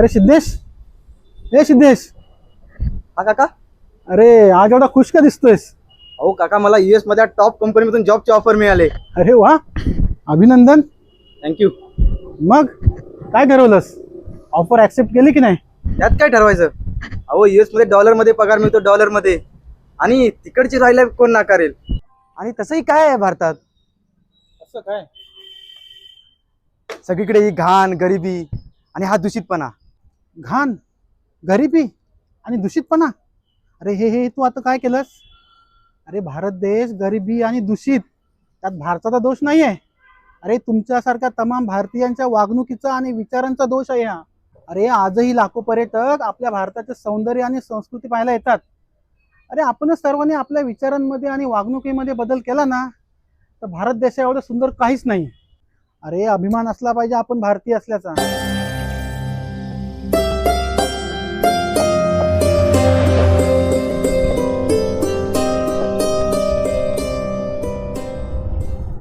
अरे सिद्धेश. ए सिद्धेश. हा काका. अरे आज एवढा खुश का दिसतोयस? अहो काका मला युएसमध्ये टॉप कंपनीमधून जॉबचे ऑफर मिळाले. अरे वा. अभिनंदन. थँक्यू मग काय ठरवलंस? ऑफर ऍक्सेप्ट केली की नाही? त्यात काय ठरवायचं? अहो युएसमध्ये डॉलरमध्ये पगार मिळतो डॉलरमध्ये. आणि तिकडची राहायला कोण नाकारेल? आणि तसंही काय आहे भारतात? असं काय? सगळीकडे ही घाण गरिबी आणि हा दूषितपणा. घाण गरिबी आणि दूषितपणा. अरे हे हे तू आता काय केलंस? अरे भारत देश गरिबी आणि दूषित त्यात भारताचा दोष नाही आहे अरे तुमच्यासारख्या तमाम भारतीयांच्या वागणुकीचा आणि विचारांचा दोष आहे हा. अरे आजही लाखो पर्यटक आपल्या भारताचे सौंदर्य आणि संस्कृती पाहायला येतात. अरे आपणच सर्वांनी आपल्या विचारांमध्ये आणि वागणुकीमध्ये बदल केला ना तर भारत देशा एवढं सुंदर काहीच नाही. अरे अभिमान असला पाहिजे आपण भारतीय असल्याचा.